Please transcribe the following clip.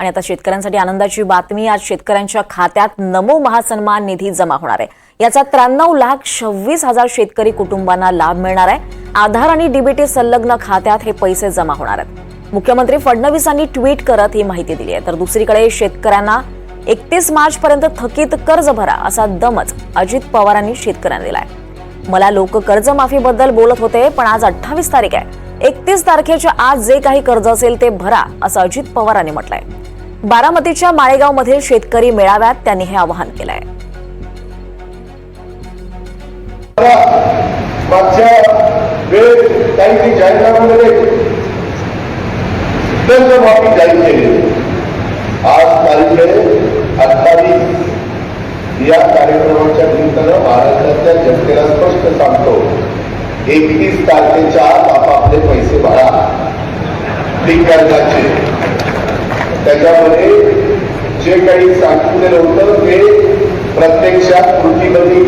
आणि आता शेतकऱ्यांसाठी आनंदाची बातमी आज शेतकऱ्यांच्या खात्यात नमो महासन्मान निधी जमा होणार आहे. याचा त्र्याण्णव लाख सव्वीस हजार शेतकरी कुटुंबांना लाभ मिळणार आहे. आधार आणि डीबीटी संलग्न खात्यात हे पैसे जमा होणार आहेत. मुख्यमंत्री फडणवीसांनी ट्विट करत ही माहिती दिली आहे. तर दुसरीकडे शेतकऱ्यांना एकतीस मार्च पर्यंत थकीत कर्ज भरा असा दमच अजित पवारांनी शेतकऱ्यांना दिलाय. मला लोक कर्जमाफीबद्दल बोलत होते पण आज अठ्ठावीस तारीख आहे. एकतीस तारखेच्या आज जे काही कर्ज असेल ते भरा असं अजित पवारांनी म्हटलंय. बारामतीच्या माळेगाव मधील शेतकरी मेळाव्यात त्यांनी हे आवाहन केलं. मागच्या आज तारीख आहे अठ्ठावीस. या कार्यक्रमाच्या निमित्तानं महाराष्ट्रातल्या जनतेला स्पष्ट सांगतो एकतीस तारखेच्या आत आपापले पैसे भरा. पीक कर्जाचे. त्याच्यामध्ये जे काही सांगितलेलं होतं ते प्रत्यक्षात कृतीमध्ये